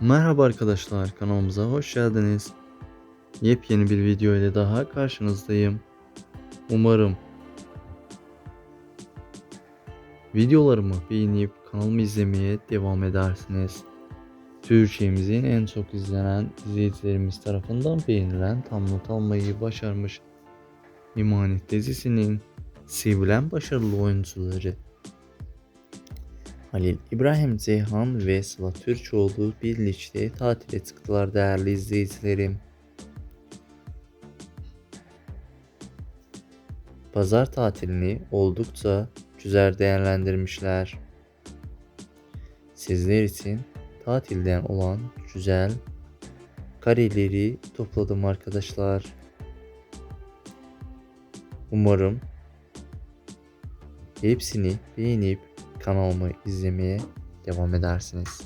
Merhaba arkadaşlar kanalımıza hoş geldiniz. Yepyeni bir video ile daha karşınızdayım. Umarım videolarımı beğenip kanalımı izlemeye devam edersiniz. Türkiye'mizin en çok izlenen izleyicilerimiz tarafından beğenilen tam almayı başarmış İmanet dizisinin sevilen başarılı oyuncuları Halil İbrahim Ceyhan ve Sıla Türkoğlu birlikte tatile çıktılar değerli izleyicilerim. Pazar tatilini oldukça güzel değerlendirmişler. Sizler için tatilden olan güzel kareleri topladım arkadaşlar. Umarım hepsini beğenip kanalımı izlemeye devam edersiniz.